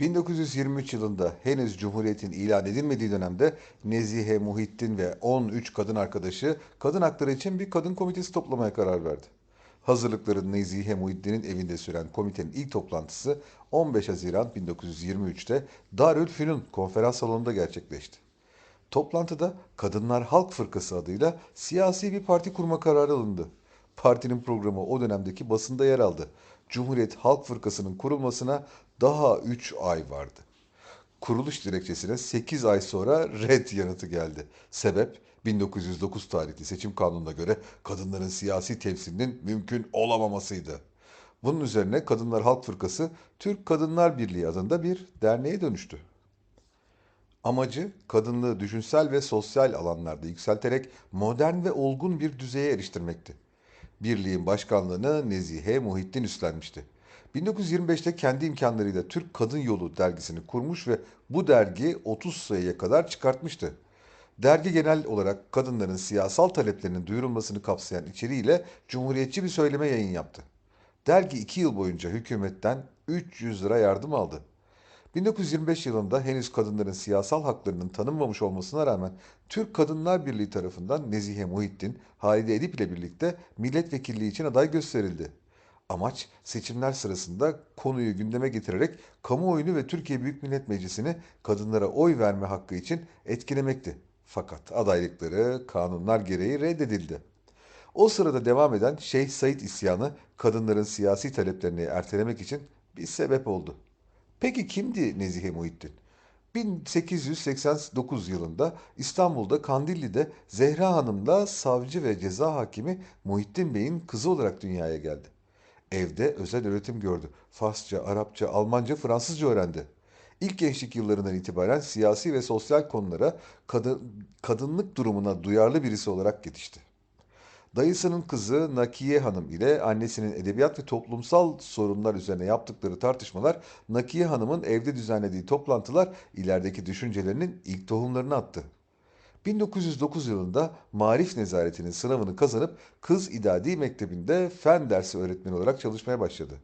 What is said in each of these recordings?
1923 yılında henüz Cumhuriyet'in ilan edilmediği dönemde Nezihe Muhittin ve 13 kadın arkadaşı kadın hakları için bir kadın komitesi toplamaya karar verdi. Hazırlıkları Nezihe Muhittin'in evinde süren komitenin ilk toplantısı 15 Haziran 1923'te Darülfünun konferans salonunda gerçekleşti. Toplantıda Kadınlar Halk Fırkası adıyla siyasi bir parti kurma kararı alındı. Partinin programı o dönemdeki basında yer aldı. Cumhuriyet Halk Fırkası'nın kurulmasına daha 3 ay vardı. Kuruluş dilekçesine 8 ay sonra red yanıtı geldi. Sebep 1909 tarihli seçim kanununa göre kadınların siyasi temsilinin mümkün olamamasıydı. Bunun üzerine Kadınlar Halk Fırkası Türk Kadınlar Birliği adında bir derneğe dönüştü. Amacı kadınlığı düşünsel ve sosyal alanlarda yükselterek modern ve olgun bir düzeye eriştirmekti. Birliğin başkanlığını Nezihe Muhittin üstlenmişti. 1925'te kendi imkanlarıyla Türk Kadın Yolu dergisini kurmuş ve bu dergi 30 sayıya kadar çıkartmıştı. Dergi genel olarak kadınların siyasal taleplerinin duyurulmasını kapsayan içeriğiyle cumhuriyetçi bir söyleme yayın yaptı. Dergi 2 yıl boyunca hükümetten 300 lira yardım aldı. 1925 yılında henüz kadınların siyasal haklarının tanınmamış olmasına rağmen Türk Kadınlar Birliği tarafından Nezihe Muhittin, Halide Edip ile birlikte milletvekilliği için aday gösterildi. Amaç seçimler sırasında konuyu gündeme getirerek kamuoyunu ve Türkiye Büyük Millet Meclisi'ni kadınlara oy verme hakkı için etkilemekti. Fakat adaylıkları kanunlar gereği reddedildi. O sırada devam eden Şeyh Said isyanı kadınların siyasi taleplerini ertelemek için bir sebep oldu. Peki kimdi Nezihe Muhittin? 1889 yılında İstanbul'da Kandilli'de Zehra Hanım'la savcı ve ceza hakimi Muhittin Bey'in kızı olarak dünyaya geldi. Evde özel öğretim gördü. Farsça, Arapça, Almanca, Fransızca öğrendi. İlk gençlik yıllarından itibaren siyasi ve sosyal konulara, kadın, kadınlık durumuna duyarlı birisi olarak yetişti. Dayısının kızı Nakiye Hanım ile annesinin edebiyat ve toplumsal sorunlar üzerine yaptıkları tartışmalar Nakiye Hanım'ın evde düzenlediği toplantılar ilerideki düşüncelerinin ilk tohumlarını attı. 1909 yılında Marif Nezaretinin sınavını kazanıp Kız İdadi Mektebi'nde fen dersi öğretmeni olarak çalışmaya başladı.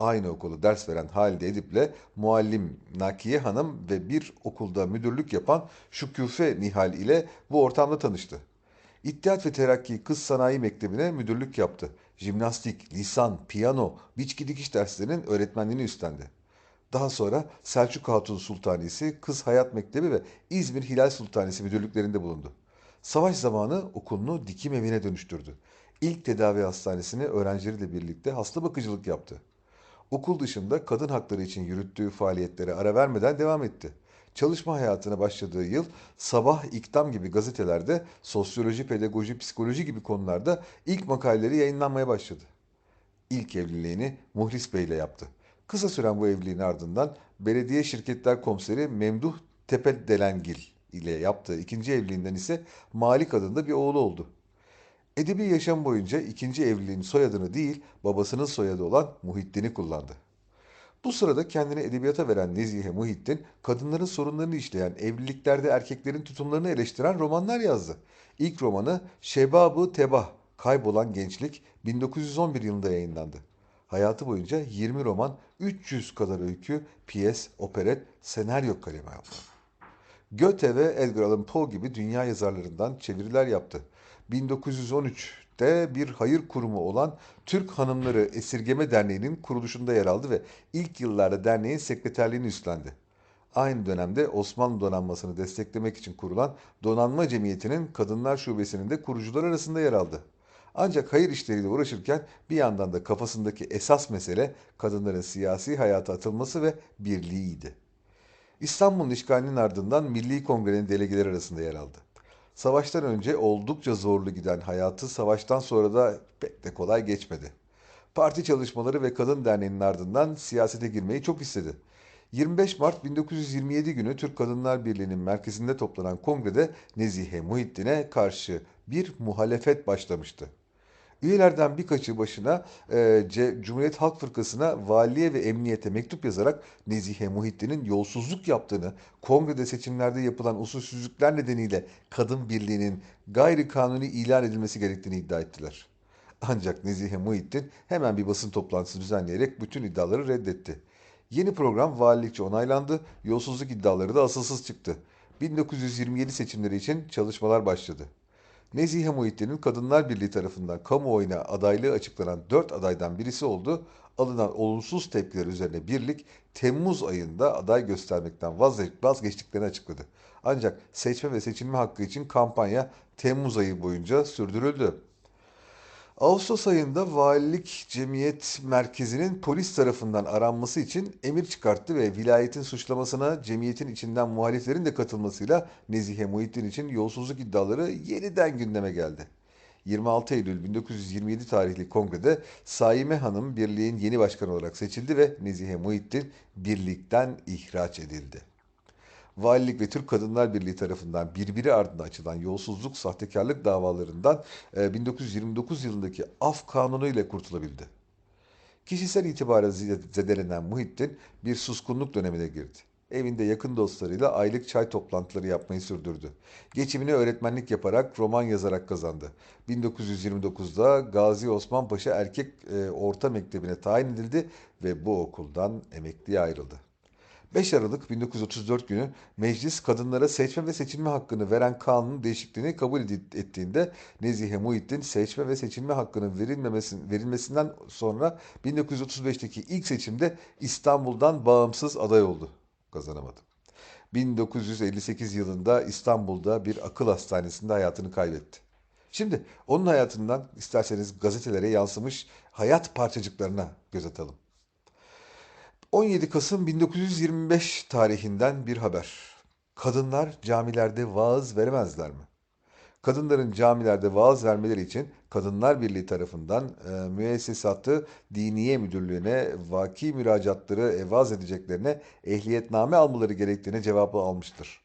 Aynı okulu ders veren Halide Edip'le muallim Nakiye Hanım ve bir okulda müdürlük yapan Şüküfe Nihal ile bu ortamda tanıştı. İttihat ve Terakki Kız Sanayi Mektebi'ne müdürlük yaptı. Jimnastik, lisan, piyano, biçki dikiş derslerinin öğretmenliğini üstlendi. Daha sonra Selçuk Hatun Sultanisi, Kız Hayat Mektebi ve İzmir Hilal Sultanisi müdürlüklerinde bulundu. Savaş zamanı okulunu dikim evine dönüştürdü. İlk tedavi hastanesine öğrencileriyle birlikte hasta bakıcılık yaptı. Okul dışında kadın hakları için yürüttüğü faaliyetlere ara vermeden devam etti. Çalışma hayatına başladığı yıl Sabah İktam gibi gazetelerde sosyoloji, pedagoji, psikoloji gibi konularda ilk makaleleri yayınlanmaya başladı. İlk evliliğini Muhlis Bey ile yaptı. Kısa süren bu evliliğin ardından belediye şirketler komiseri Memduh Tepedelengil ile yaptığı ikinci evliliğinden ise Malik adında bir oğlu oldu. Edebi yaşam boyunca ikinci evliliğin soyadını değil babasının soyadı olan Muhittin'i kullandı. Bu sırada kendini edebiyata veren Nezihe Muhittin, kadınların sorunlarını işleyen, evliliklerde erkeklerin tutumlarını eleştiren romanlar yazdı. İlk romanı Şebab-ı Tebah, Kaybolan Gençlik 1911 yılında yayınlandı. Hayatı boyunca 20 roman, 300 kadar öykü, piyes, operet, senaryo kaleme aldı. Goethe ve Edgar Allan Poe gibi dünya yazarlarından çeviriler yaptı. 1913'te bir hayır kurumu olan Türk Hanımları Esirgeme Derneği'nin kuruluşunda yer aldı ve ilk yıllarda derneğin sekreterliğini üstlendi. Aynı dönemde Osmanlı donanmasını desteklemek için kurulan Donanma Cemiyeti'nin Kadınlar Şubesi'nin de kurucular arasında yer aldı. Ancak hayır işleriyle uğraşırken bir yandan da kafasındaki esas mesele kadınların siyasi hayata atılması ve birliğiydi. İstanbul'un işgalinin ardından Milli Kongre'nin delegeleri arasında yer aldı. Savaştan önce oldukça zorlu giden hayatı savaştan sonra da pek de kolay geçmedi. Parti çalışmaları ve Kadın Derneği'nin ardından siyasete girmeyi çok istedi. 25 Mart 1927 günü Türk Kadınlar Birliği'nin merkezinde toplanan kongrede Nezihe Muhittin'e karşı bir muhalefet başlamıştı. Üyelerden birkaçı başına e, Cumhuriyet Halk Fırkası'na valiye ve emniyete mektup yazarak Nezihe Muhittin'in yolsuzluk yaptığını, kongrede seçimlerde yapılan usulsüzlükler nedeniyle kadın birliğinin gayri kanuni ilan edilmesi gerektiğini iddia ettiler. Ancak Nezihe Muhittin hemen bir basın toplantısı düzenleyerek bütün iddiaları reddetti. Yeni program valilikçe onaylandı, yolsuzluk iddiaları da asılsız çıktı. 1927 seçimleri için çalışmalar başladı. Nezihe Muhittin'in Kadınlar Birliği tarafından kamuoyuna adaylığı açıklanan 4 adaydan birisi oldu. Alınan olumsuz tepkiler üzerine birlik Temmuz ayında aday göstermekten vazge- vazgeçtiklerini açıkladı. Ancak seçme ve seçilme hakkı için kampanya Temmuz ayı boyunca sürdürüldü. Ağustos ayında Valilik Cemiyet Merkezi'nin polis tarafından aranması için emir çıkarttı ve vilayetin suçlamasına cemiyetin içinden muhaliflerin de katılmasıyla Nezihe Muhittin için yolsuzluk iddiaları yeniden gündeme geldi. 26 Eylül 1927 tarihli kongrede Saime Hanım birliğin yeni başkanı olarak seçildi ve Nezihe Muhittin birlikten ihraç edildi. Valilik ve Türk Kadınlar Birliği tarafından birbiri ardına açılan yolsuzluk, sahtekarlık davalarından e, 1929 yılındaki af kanunu ile kurtulabildi. Kişisel itibarı zedelenen Muhittin bir suskunluk dönemine girdi. Evinde yakın dostlarıyla aylık çay toplantıları yapmayı sürdürdü. Geçimini öğretmenlik yaparak roman yazarak kazandı. 1929'da Gazi Osman Paşa Erkek e, Orta Mektebi'ne tayin edildi ve bu okuldan emekliye ayrıldı. 5 Aralık 1934 günü meclis kadınlara seçme ve seçilme hakkını veren kanunun değişikliğini kabul ettiğinde Nezihe Muhittin seçme ve seçilme hakkının verilmesinden sonra 1935'teki ilk seçimde İstanbul'dan bağımsız aday oldu. Kazanamadı. 1958 yılında İstanbul'da bir akıl hastanesinde hayatını kaybetti. Şimdi onun hayatından isterseniz gazetelere yansımış hayat parçacıklarına göz atalım. 17 Kasım 1925 tarihinden bir haber. Kadınlar camilerde vaaz veremezler mi? Kadınların camilerde vaaz vermeleri için Kadınlar Birliği tarafından e, müessesatı Diniye Müdürlüğü'ne vaki müracaatları evaz edeceklerine ehliyetname almaları gerektiğine cevabı almıştır.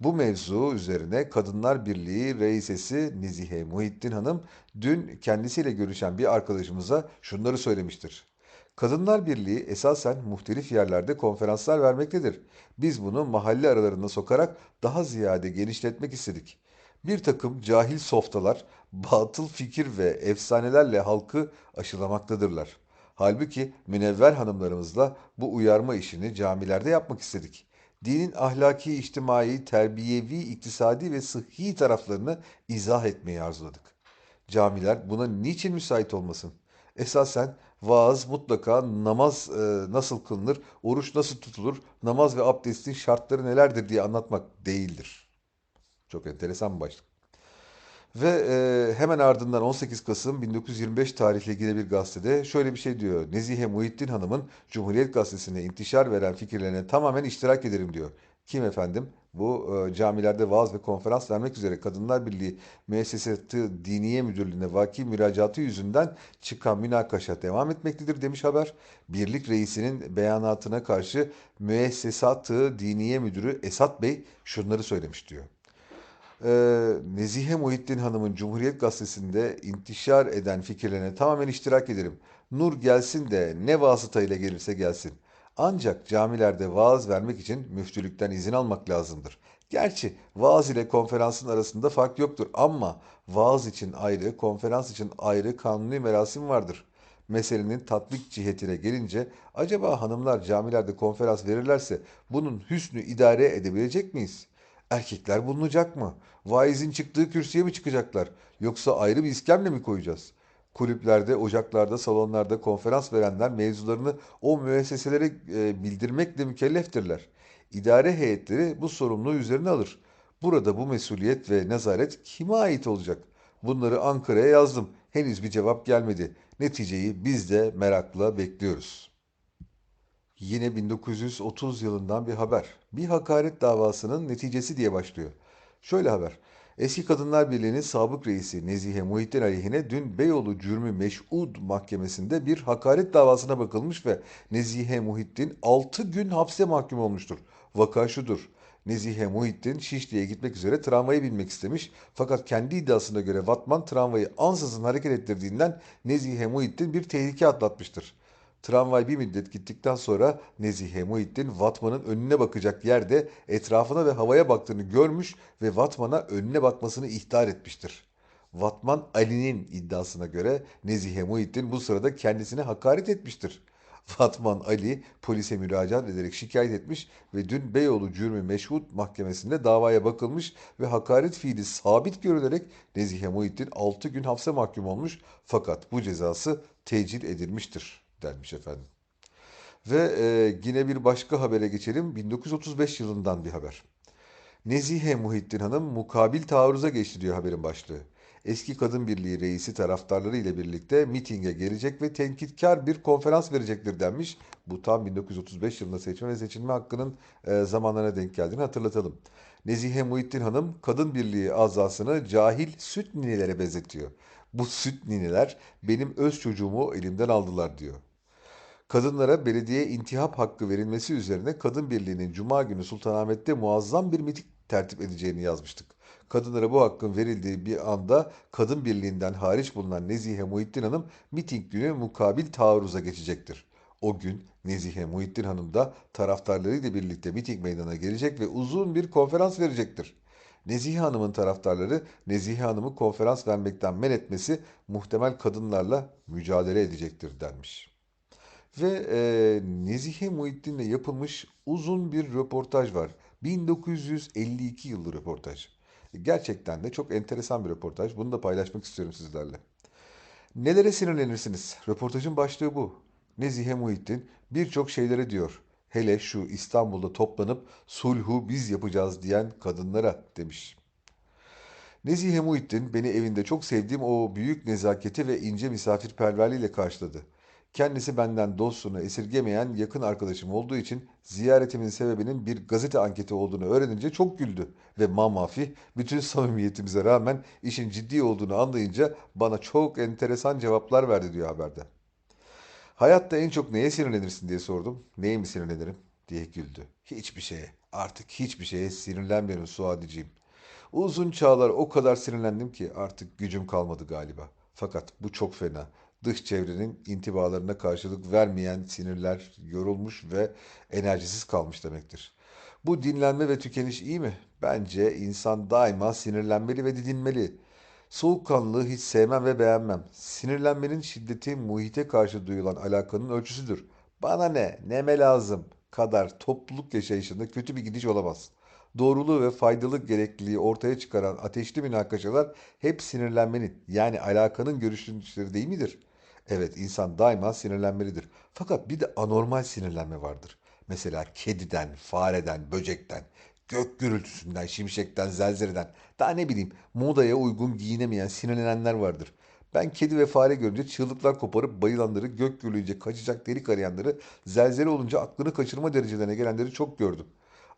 Bu mevzu üzerine Kadınlar Birliği reisesi Nezihe Muhittin Hanım dün kendisiyle görüşen bir arkadaşımıza şunları söylemiştir. Kadınlar Birliği esasen muhtelif yerlerde konferanslar vermektedir. Biz bunu mahalle aralarına sokarak daha ziyade genişletmek istedik. Bir takım cahil softalar batıl fikir ve efsanelerle halkı aşılamaktadırlar. Halbuki münevver hanımlarımızla bu uyarma işini camilerde yapmak istedik. Dinin ahlaki, içtimai, terbiyevi, iktisadi ve sıhhi taraflarını izah etmeyi arzuladık. Camiler buna niçin müsait olmasın? Esasen vaaz mutlaka namaz e, nasıl kılınır, oruç nasıl tutulur, namaz ve abdestin şartları nelerdir diye anlatmak değildir. Çok enteresan bir başlık. Ve e, hemen ardından 18 Kasım 1925 tarihli yine bir gazetede şöyle bir şey diyor. Nezihe Muhittin Hanım'ın Cumhuriyet Gazetesi'ne intişar veren fikirlerine tamamen iştirak ederim diyor. Kim efendim? Bu e, camilerde vaaz ve konferans vermek üzere Kadınlar Birliği Müessesatı Diniye Müdürlüğü'ne vaki müracaatı yüzünden çıkan münakaşa devam etmektedir demiş haber. Birlik reisinin beyanatına karşı Müessesatı Diniye Müdürü Esat Bey şunları söylemiş diyor. Ee, Nezihe Muhittin Hanım'ın Cumhuriyet Gazetesi'nde intişar eden fikirlerine tamamen iştirak ederim. Nur gelsin de ne vasıtayla gelirse gelsin. Ancak camilerde vaaz vermek için müftülükten izin almak lazımdır. Gerçi vaaz ile konferansın arasında fark yoktur ama vaaz için ayrı, konferans için ayrı kanuni merasim vardır. Meselenin tatbik cihetine gelince acaba hanımlar camilerde konferans verirlerse bunun hüsnü idare edebilecek miyiz? Erkekler bulunacak mı? Vaizin çıktığı kürsüye mi çıkacaklar? Yoksa ayrı bir iskemle mi koyacağız? Kulüplerde, ocaklarda, salonlarda konferans verenler mevzularını o müesseselere e, bildirmekle mükelleftirler. İdare heyetleri bu sorumluluğu üzerine alır. Burada bu mesuliyet ve nezaret kime ait olacak? Bunları Ankara'ya yazdım. Henüz bir cevap gelmedi. Neticeyi biz de merakla bekliyoruz. Yine 1930 yılından bir haber. Bir hakaret davasının neticesi diye başlıyor. Şöyle haber. Eski Kadınlar Birliği'nin sabık reisi Nezihe Muhittin aleyhine dün Beyoğlu Cürmü Meş'ud Mahkemesi'nde bir hakaret davasına bakılmış ve Nezihe Muhittin 6 gün hapse mahkum olmuştur. Vaka şudur. Nezihe Muhittin Şişli'ye gitmek üzere tramvaya binmek istemiş. Fakat kendi iddiasına göre Vatman tramvayı ansızın hareket ettirdiğinden Nezihe Muhittin bir tehlike atlatmıştır. Tramvay bir müddet gittikten sonra Nezihe Muhittin Vatman'ın önüne bakacak yerde etrafına ve havaya baktığını görmüş ve Vatman'a önüne bakmasını ihtar etmiştir. Vatman Ali'nin iddiasına göre Nezihe Muhittin bu sırada kendisine hakaret etmiştir. Fatman Ali polise müracaat ederek şikayet etmiş ve dün Beyoğlu Cürmü Meşhut Mahkemesi'nde davaya bakılmış ve hakaret fiili sabit görülerek Nezihe Muhittin 6 gün hapse mahkum olmuş fakat bu cezası tecil edilmiştir denmiş efendim. Ve e, yine bir başka habere geçelim. 1935 yılından bir haber. Nezihe Muhittin Hanım mukabil taarruza geçti diyor haberin başlığı. Eski Kadın Birliği reisi taraftarları ile birlikte mitinge gelecek ve tenkitkar bir konferans verecektir denmiş. Bu tam 1935 yılında seçme ve seçilme hakkının e, zamanlarına denk geldiğini hatırlatalım. Nezihe Muhittin Hanım Kadın Birliği azasını cahil süt ninelere benzetiyor. Bu süt nineler benim öz çocuğumu elimden aldılar diyor. Kadınlara belediye intihap hakkı verilmesi üzerine Kadın Birliği'nin Cuma günü Sultanahmet'te muazzam bir miting tertip edeceğini yazmıştık. Kadınlara bu hakkın verildiği bir anda Kadın Birliği'nden hariç bulunan Nezihe Muhittin Hanım miting günü mukabil taarruza geçecektir. O gün Nezihe Muhittin Hanım da taraftarlarıyla birlikte miting meydanına gelecek ve uzun bir konferans verecektir. Nezihe Hanım'ın taraftarları Nezihe Hanım'ı konferans vermekten men etmesi muhtemel kadınlarla mücadele edecektir denmiş. Ve e, Nezihe Muhittin'le yapılmış uzun bir röportaj var. 1952 yılı röportaj. Gerçekten de çok enteresan bir röportaj. Bunu da paylaşmak istiyorum sizlerle. Nelere sinirlenirsiniz? Röportajın başlığı bu. Nezihe Muhittin birçok şeylere diyor. Hele şu İstanbul'da toplanıp sulhu biz yapacağız diyen kadınlara demiş. Nezihe Muhittin beni evinde çok sevdiğim o büyük nezaketi ve ince misafirperverliğiyle karşıladı. Kendisi benden dostluğunu esirgemeyen yakın arkadaşım olduğu için ziyaretimin sebebinin bir gazete anketi olduğunu öğrenince çok güldü. Ve mamafih bütün samimiyetimize rağmen işin ciddi olduğunu anlayınca bana çok enteresan cevaplar verdi diyor haberde. Hayatta en çok neye sinirlenirsin diye sordum. Neye mi sinirlenirim diye güldü. Hiçbir şeye, artık hiçbir şeye sinirlenmiyorum Suadiciğim. Uzun çağlar o kadar sinirlendim ki artık gücüm kalmadı galiba. Fakat bu çok fena. Dış çevrenin intibalarına karşılık vermeyen sinirler yorulmuş ve enerjisiz kalmış demektir. Bu dinlenme ve tükeniş iyi mi? Bence insan daima sinirlenmeli ve didinmeli. Soğukkanlılığı hiç sevmem ve beğenmem. Sinirlenmenin şiddeti muhite karşı duyulan alakanın ölçüsüdür. Bana ne, neme lazım kadar topluluk yaşayışında kötü bir gidiş olamaz. Doğruluğu ve faydalı gerekliliği ortaya çıkaran ateşli münakaşalar hep sinirlenmenin yani alakanın görüşleri değil midir? Evet insan daima sinirlenmelidir. Fakat bir de anormal sinirlenme vardır. Mesela kediden, fareden, böcekten, gök gürültüsünden, şimşekten, zelzeleden, daha ne bileyim modaya uygun giyinemeyen sinirlenenler vardır. Ben kedi ve fare görünce çığlıklar koparıp bayılanları, gök gürleyince kaçacak delik arayanları, zelzele olunca aklını kaçırma derecelerine gelenleri çok gördüm.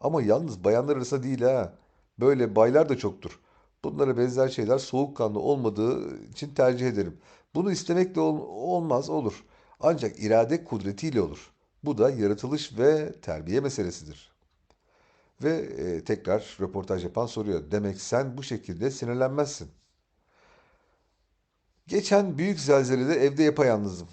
Ama yalnız bayanlar arasında değil ha. Böyle baylar da çoktur. Bunlara benzer şeyler soğukkanlı olmadığı için tercih ederim. Bunu istemekle ol- olmaz olur. Ancak irade kudretiyle olur. Bu da yaratılış ve terbiye meselesidir. Ve e, tekrar röportaj yapan soruyor. Demek sen bu şekilde sinirlenmezsin. Geçen büyük zelzelede evde yapayalnızdım.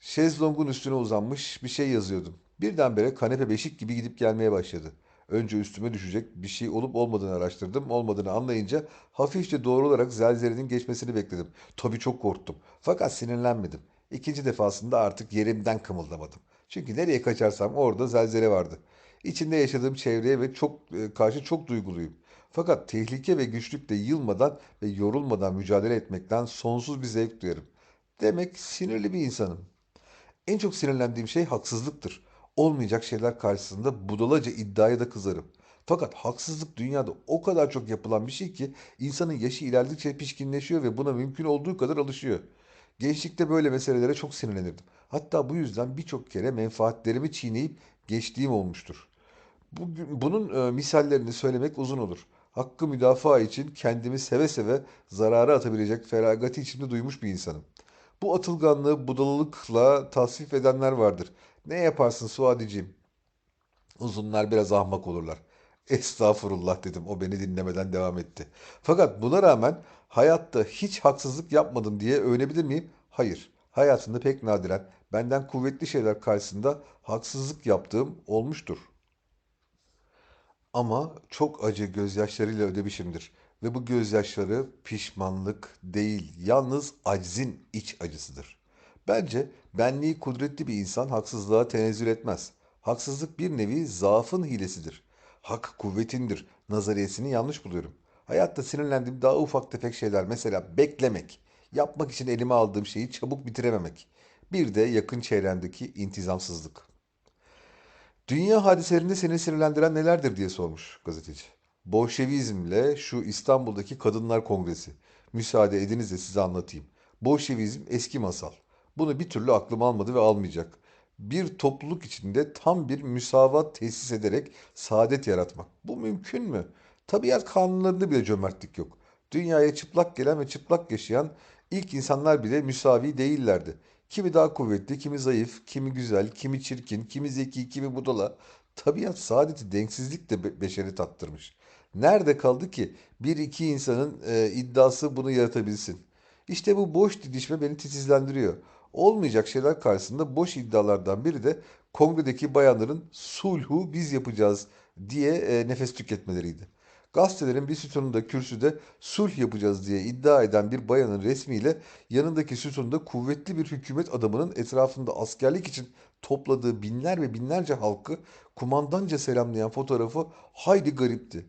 Şezlongun üstüne uzanmış bir şey yazıyordum. Birdenbire kanepe beşik gibi gidip gelmeye başladı. Önce üstüme düşecek bir şey olup olmadığını araştırdım. Olmadığını anlayınca hafifçe doğrularak zelzelenin geçmesini bekledim. Tabii çok korktum. Fakat sinirlenmedim. İkinci defasında artık yerimden kımıldamadım. Çünkü nereye kaçarsam orada zelzele vardı. İçinde yaşadığım çevreye ve çok e, karşı çok duyguluyum. Fakat tehlike ve güçlükle yılmadan ve yorulmadan mücadele etmekten sonsuz bir zevk duyarım. Demek sinirli bir insanım. En çok sinirlendiğim şey haksızlıktır. Olmayacak şeyler karşısında budalaca iddiaya da kızarım. Fakat haksızlık dünyada o kadar çok yapılan bir şey ki insanın yaşı ilerledikçe pişkinleşiyor ve buna mümkün olduğu kadar alışıyor. Gençlikte böyle meselelere çok sinirlenirdim. Hatta bu yüzden birçok kere menfaatlerimi çiğneyip geçtiğim olmuştur. Bugün, bunun e, misallerini söylemek uzun olur. Hakkı müdafaa için kendimi seve seve zarara atabilecek feragati içimde duymuş bir insanım. Bu atılganlığı budalılıkla tasvip edenler vardır. Ne yaparsın Suadiciğim? Uzunlar biraz ahmak olurlar. Estağfurullah dedim. O beni dinlemeden devam etti. Fakat buna rağmen hayatta hiç haksızlık yapmadım diye övünebilir miyim? Hayır. Hayatımda pek nadiren benden kuvvetli şeyler karşısında haksızlık yaptığım olmuştur. Ama çok acı gözyaşlarıyla ödemişimdir. Ve bu gözyaşları pişmanlık değil, yalnız aczin iç acısıdır. Bence benliği kudretli bir insan haksızlığa tenezzül etmez. Haksızlık bir nevi zaafın hilesidir. Hak kuvvetindir. Nazariyesini yanlış buluyorum. Hayatta sinirlendiğim daha ufak tefek şeyler mesela beklemek. Yapmak için elime aldığım şeyi çabuk bitirememek. Bir de yakın çevrendeki intizamsızlık. Dünya hadiselerinde seni sinirlendiren nelerdir diye sormuş gazeteci. Bolşevizmle şu İstanbul'daki Kadınlar Kongresi. Müsaade ediniz de size anlatayım. Bolşevizm eski masal. Bunu bir türlü aklım almadı ve almayacak. Bir topluluk içinde tam bir müsavat tesis ederek saadet yaratmak. Bu mümkün mü? Tabiat kanunlarında bile cömertlik yok. Dünyaya çıplak gelen ve çıplak yaşayan ilk insanlar bile müsavi değillerdi. Kimi daha kuvvetli, kimi zayıf, kimi güzel, kimi çirkin, kimi zeki, kimi budala. Tabiat saadeti denksizlik de be- beşeri tattırmış. Nerede kaldı ki bir iki insanın e, iddiası bunu yaratabilsin? İşte bu boş didişme beni titizlendiriyor. Olmayacak şeyler karşısında boş iddialardan biri de kongredeki bayanların sulhu biz yapacağız diye e, nefes tüketmeleriydi. Gazetelerin bir sütununda kürsüde sulh yapacağız diye iddia eden bir bayanın resmiyle yanındaki sütunda kuvvetli bir hükümet adamının etrafında askerlik için topladığı binler ve binlerce halkı kumandanca selamlayan fotoğrafı hayli garipti.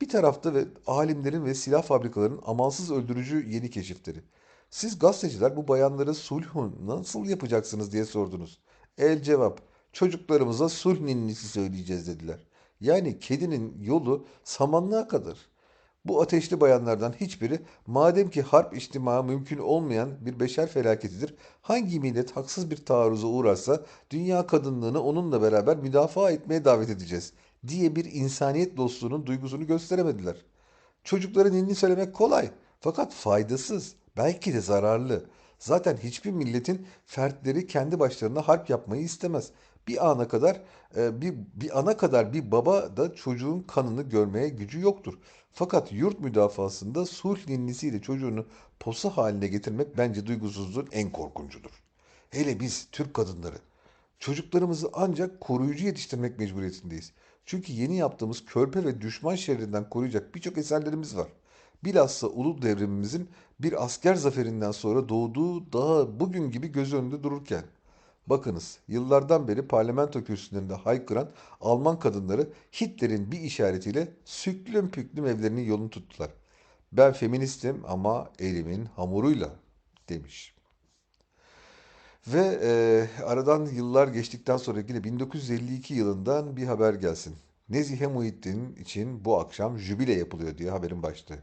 Bir tarafta ve alimlerin ve silah fabrikalarının amansız öldürücü yeni keşifleri. Siz gazeteciler bu bayanlara sulhu nasıl yapacaksınız diye sordunuz. El cevap, çocuklarımıza sulh ninnisi söyleyeceğiz dediler. Yani kedinin yolu samanlığa kadar. Bu ateşli bayanlardan hiçbiri madem ki harp içtima mümkün olmayan bir beşer felaketidir, hangi millet haksız bir taarruza uğrarsa dünya kadınlığını onunla beraber müdafaa etmeye davet edeceğiz diye bir insaniyet dostluğunun duygusunu gösteremediler. Çocukların dilini söylemek kolay fakat faydasız, belki de zararlı. Zaten hiçbir milletin fertleri kendi başlarına harp yapmayı istemez. Bir ana kadar e, bir, bir ana kadar bir baba da çocuğun kanını görmeye gücü yoktur. Fakat yurt müdafasında sulh ninnisiyle çocuğunu posa haline getirmek bence duygusuzluğun en korkuncudur. Hele biz Türk kadınları Çocuklarımızı ancak koruyucu yetiştirmek mecburiyetindeyiz. Çünkü yeni yaptığımız körpe ve düşman şerrinden koruyacak birçok eserlerimiz var. Bilhassa Ulu Devrimimizin bir asker zaferinden sonra doğduğu daha bugün gibi göz önünde dururken. Bakınız, yıllardan beri parlamento kürsülerinde haykıran Alman kadınları Hitler'in bir işaretiyle süklüm püklüm evlerinin yolunu tuttular. Ben feministim ama elimin hamuruyla demiş. Ve e, aradan yıllar geçtikten sonra yine 1952 yılından bir haber gelsin. Nezihe Muhittin için bu akşam jübile yapılıyor diye haberin başlığı.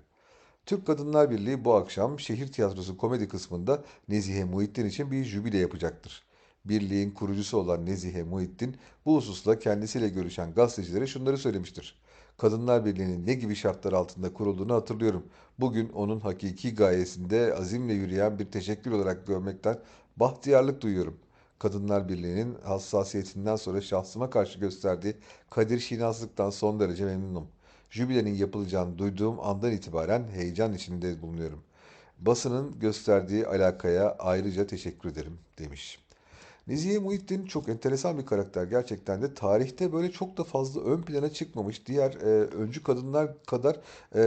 Türk Kadınlar Birliği bu akşam şehir tiyatrosu komedi kısmında Nezihe Muhittin için bir jübile yapacaktır. Birliğin kurucusu olan Nezihe Muhittin bu hususla kendisiyle görüşen gazetecilere şunları söylemiştir. Kadınlar Birliği'nin ne gibi şartlar altında kurulduğunu hatırlıyorum. Bugün onun hakiki gayesinde azimle yürüyen bir teşekkür olarak görmekten bahtiyarlık duyuyorum. Kadınlar Birliği'nin hassasiyetinden sonra şahsıma karşı gösterdiği kadir şinaslıktan son derece memnunum. Jübilenin yapılacağını duyduğum andan itibaren heyecan içinde bulunuyorum. Basının gösterdiği alakaya ayrıca teşekkür ederim demiş. Nezihe Muhittin çok enteresan bir karakter gerçekten de. Tarihte böyle çok da fazla ön plana çıkmamış, diğer e, öncü kadınlar kadar e,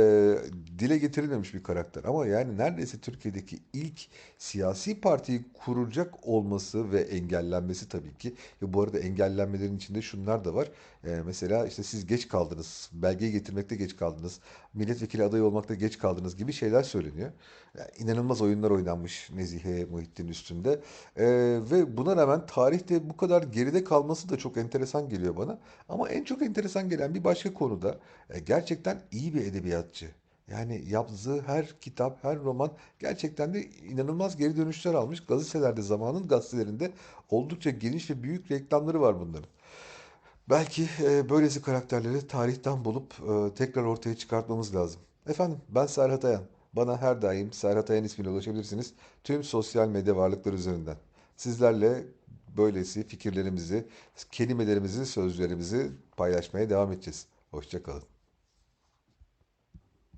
dile getirilmemiş bir karakter. Ama yani neredeyse Türkiye'deki ilk siyasi partiyi kuracak olması ve engellenmesi tabii ki. Ya bu arada engellenmelerin içinde şunlar da var. E, mesela işte siz geç kaldınız, belgeyi getirmekte geç kaldınız, milletvekili adayı olmakta geç kaldınız gibi şeyler söyleniyor. Yani inanılmaz oyunlar oynanmış Nezihe Muhittin üstünde. Ee, ve buna rağmen tarihte bu kadar geride kalması da çok enteresan geliyor bana. Ama en çok enteresan gelen bir başka konu da e, gerçekten iyi bir edebiyatçı. Yani yaptığı her kitap, her roman gerçekten de inanılmaz geri dönüşler almış. Gazetelerde, zamanın gazetelerinde oldukça geniş ve büyük reklamları var bunların. Belki e, böylesi karakterleri tarihten bulup e, tekrar ortaya çıkartmamız lazım. Efendim ben Serhat Ayan. Bana her daim Serhat Ayan ismiyle ulaşabilirsiniz. Tüm sosyal medya varlıkları üzerinden. Sizlerle böylesi fikirlerimizi, kelimelerimizi, sözlerimizi paylaşmaya devam edeceğiz. Hoşça kalın.